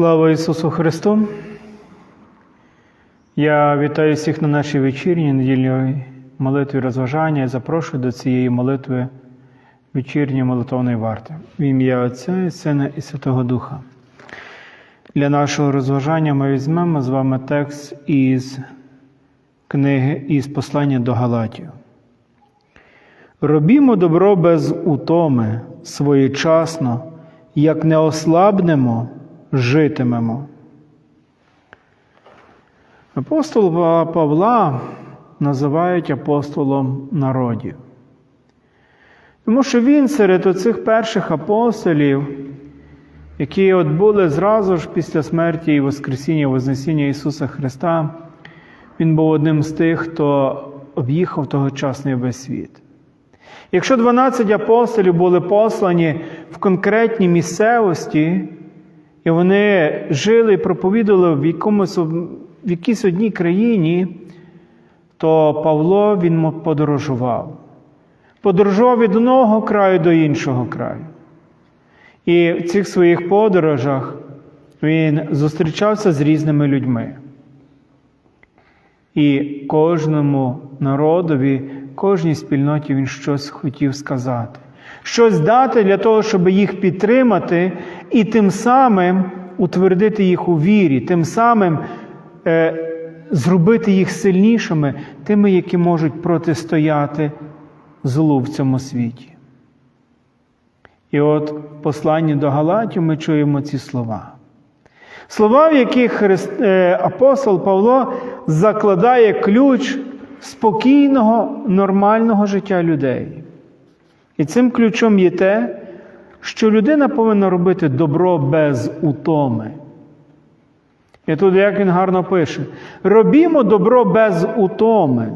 Слава Ісусу Христу! Я вітаю всіх на нашій вечірній недільній молитві розважання і запрошую до цієї молитви вечірньої молитовної варти. В ім'я Отця і Сина і Святого Духа. Для нашого розважання ми візьмемо з вами текст із книги із послання до Галатів. Робімо добро без утоми, своєчасно, як не ослабнемо, житимемо. Апостола Павла називають апостолом народів. Тому що він серед оцих перших апостолів, які от були зразу ж після смерті і Воскресіння, Вознесіння Ісуса Христа, він був одним з тих, хто об'їхав тогочасний весь світ. Якщо 12 апостолів були послані в конкретній місцевості, і вони жили і проповідували в, якомусь, в якійсь одній країні, то Павло він подорожував. Подорожував від одного краю до іншого краю. І в цих своїх подорожах він зустрічався з різними людьми. І кожному народові, кожній спільноті він щось хотів сказати, щось дати для того, щоб їх підтримати, і тим самим утвердити їх у вірі, тим самим е, зробити їх сильнішими, тими, які можуть протистояти злу в цьому світі. І от в посланні до Галатів ми чуємо ці слова. Слова, в яких Христ, е, апостол Павло закладає ключ спокійного, нормального життя людей. І цим ключом є те, що людина повинна робити добро без утоми. І тут, як він гарно пише, робімо добро без утоми.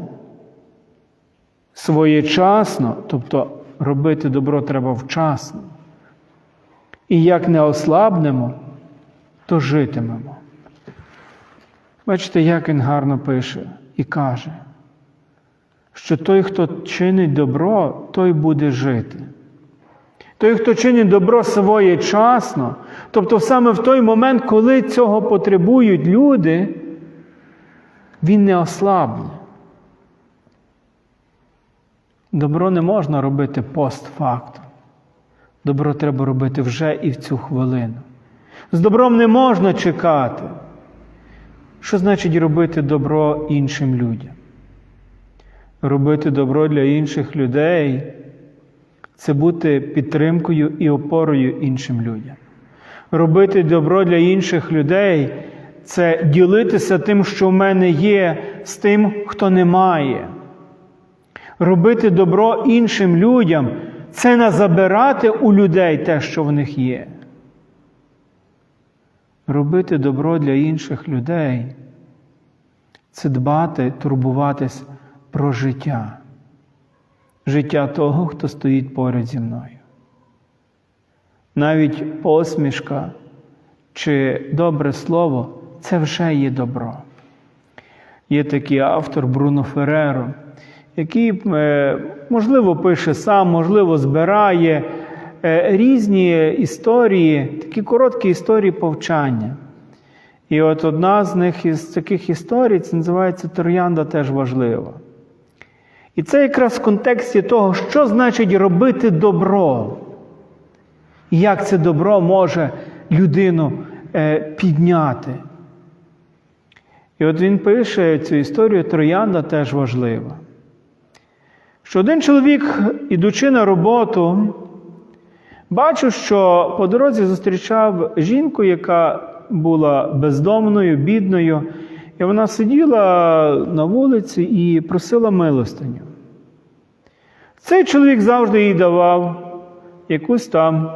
Своєчасно, тобто робити добро треба вчасно. І як не ослабнемо, то житимемо. Бачите, як він гарно пише і каже, що той, хто чинить добро, той буде жити. Той, хто чинить добро своєчасно, тобто саме в той момент, коли цього потребують люди, він не ослабне. Добро не можна робити постфактум. Добро треба робити вже і в цю хвилину. З добром не можна чекати. Що значить робити добро іншим людям? Робити добро для інших людей це бути підтримкою і опорою іншим людям. Робити добро для інших людей це ділитися тим, що в мене є, з тим, хто не має. Робити добро іншим людям це не забирати у людей те, що в них є. Робити добро для інших людей це дбати, турбуватись про життя, життя того, хто стоїть поряд зі мною. Навіть посмішка чи добре слово це вже є добро. Є такий автор Бруно Фереро, який, можливо, пише сам, можливо, збирає різні історії, такі короткі історії повчання. І от одна з них із таких історій це називається Троянда теж важлива. І це якраз в контексті того, що значить робити добро. І як це добро може людину підняти. І от він пише цю історію Троянда теж важлива. Що один чоловік, ідучи на роботу, бачив, що по дорозі зустрічав жінку, яка була бездомною, бідною, і вона сиділа на вулиці і просила милостиню. Цей чоловік завжди їй давав якусь там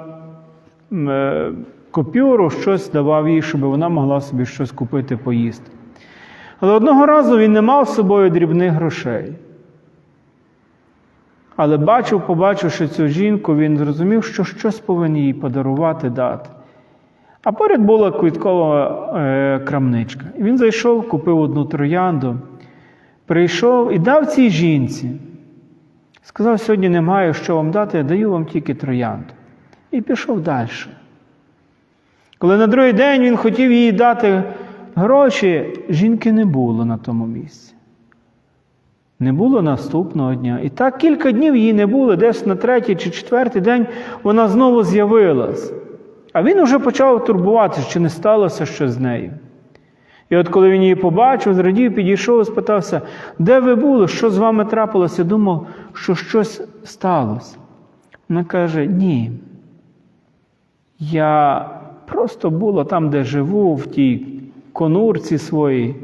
купюру, щось давав їй, щоб вона могла собі щось купити, поїсти. Але одного разу він не мав з собою дрібних грошей. Але бачив, побачивши цю жінку, він зрозумів, що щось повинен їй подарувати дати. А поряд була квіткова е, крамничка. І він зайшов, купив одну троянду, прийшов і дав цій жінці. Сказав, сьогодні не маю що вам дати, я даю вам тільки троянду. І пішов далі. Коли на другий день він хотів їй дати гроші, жінки не було на тому місці. Не було наступного дня. І так кілька днів її не було, десь на третій чи четвертий день вона знову з'явилась. А він уже почав турбуватися, чи не сталося щось з нею. І от коли він її побачив, зрадів, підійшов і спитався, де ви були, що з вами трапилося? Думав, що щось сталося. Вона каже: ні. Я просто була там, де живу, в тій конурці своїй,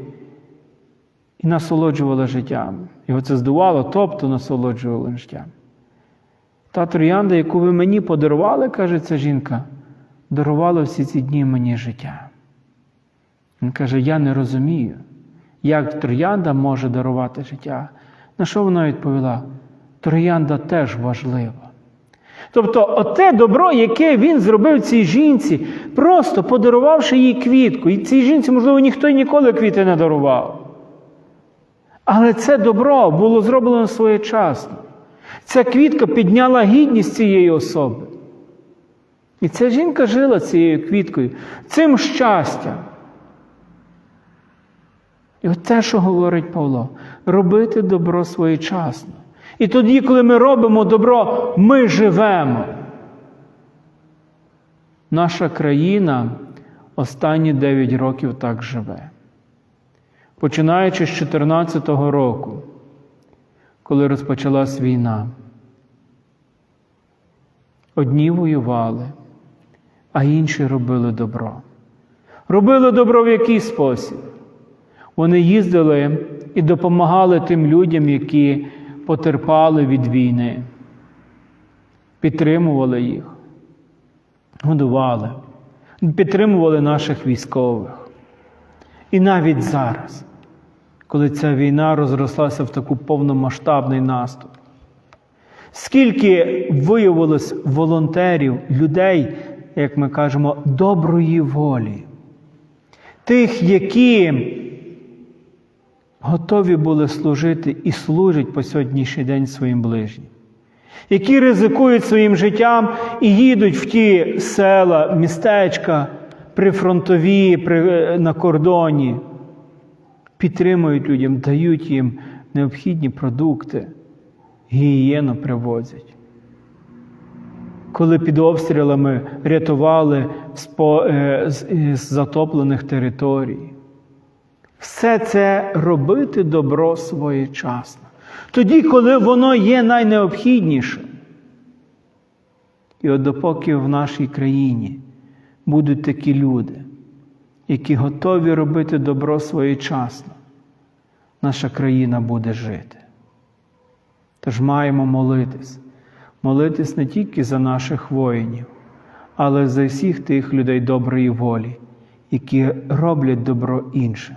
і насолоджувала життям. Його це здувало, тобто насолоджувала життям. Та троянда, яку ви мені подарували, каже ця жінка, дарувала всі ці дні мені життя. Він каже: Я не розумію, як троянда може дарувати життя. На що вона відповіла? Троянда теж важлива. Тобто, оте добро, яке він зробив цій жінці, просто подарувавши їй квітку. І цій жінці, можливо, ніхто й ніколи квіти не дарував. Але це добро було зроблено своєчасно. Ця квітка підняла гідність цієї особи. І ця жінка жила цією квіткою, цим щастям. І от те, що говорить Павло, робити добро своєчасно. І тоді, коли ми робимо добро, ми живемо. Наша країна останні 9 років так живе. Починаючи з 2014 року, коли розпочалась війна, одні воювали, а інші робили добро. Робили добро в який спосіб? Вони їздили і допомагали тим людям, які потерпали від війни, підтримували їх, годували, підтримували наших військових. І навіть зараз, коли ця війна розрослася в таку повномасштабний наступ, скільки виявилось волонтерів, людей, як ми кажемо, доброї волі, тих, які готові були служити і служать по сьогоднішній день своїм ближнім, які ризикують своїм життям і їдуть в ті села, містечка, прифронтові, при, на кордоні, підтримують людям, дають їм необхідні продукти, гігієну привозять. Коли під обстрілами рятували з, з, з затоплених територій. Все це робити добро своєчасно. Тоді, коли воно є найнеобхіднішим. І от допоки в нашій країні будуть такі люди, які готові робити добро своєчасно, наша країна буде жити. Тож маємо молитись, молитись не тільки за наших воїнів, але за всіх тих людей доброї волі, які роблять добро іншим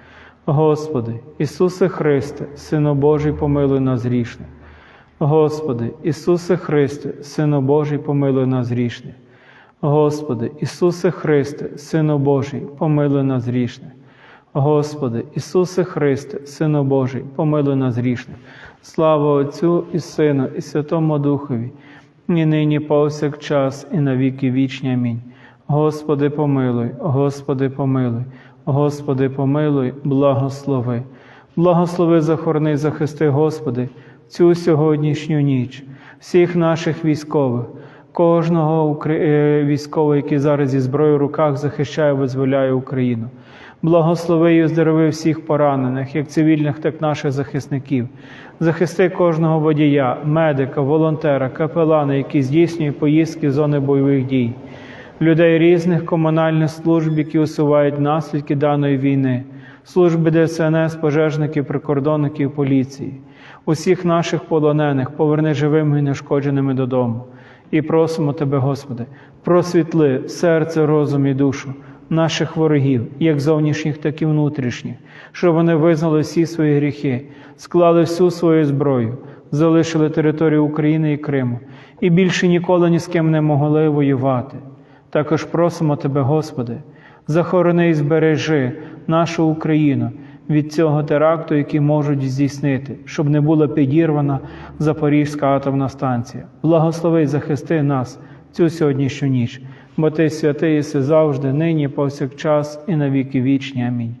Господи, Ісусе Христе, Сину Божий, помилуй нас грішних. Господи, Ісусе Христе, Сину Божий, помилуй нас грішних. Господи, Ісусе Христе, Сину Божий, помилуй нас грішних. Господи, Ісусе Христе, Сину Божий, помилуй нас грішних. Слава Отцю і Сину, і Святому Духові, і нині повсякчас, і на віки вічні. Амінь. Господи, помилуй, Господи, помилуй. Господи, помилуй, благослови, благослови, захорони, захисти, Господи, цю сьогоднішню ніч, всіх наших військових, кожного військового, який зараз зі зброєю в руках захищає, визволяє Україну. Благослови і оздорови всіх поранених, як цивільних, так і наших захисників. Захисти кожного водія, медика, волонтера, капелана, які здійснюють поїздки в зони бойових дій, людей різних комунальних служб, які усувають наслідки даної війни, служби ДСНС, пожежників, прикордонників, поліції, усіх наших полонених поверни живими і нешкодженими додому. І просимо Тебе, Господи, просвітли серце, розум і душу наших ворогів, як зовнішніх, так і внутрішніх, щоб вони визнали всі свої гріхи, склали всю свою зброю, залишили територію України і Криму і більше ніколи ні з ким не могли воювати. Також просимо Тебе, Господи, захорони і збережи нашу Україну від цього теракту, який можуть здійснити, щоб не була підірвана Запорізька атомна станція. Благослови захисти нас цю сьогоднішню ніч, бо Ти святий єси завжди, нині, повсякчас і на віки вічні. Амінь.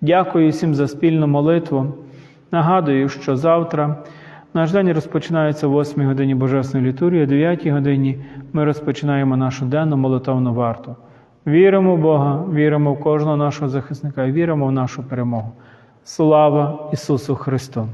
Дякую всім за спільну молитву. Нагадую, що завтра наш день розпочинається о 8 годині Божественної літурії, о 9 годині ми розпочинаємо нашу денну молитовну варту. Віримо в Бога, віримо в кожного нашого захисника і віримо в нашу перемогу. Слава Ісусу Христу!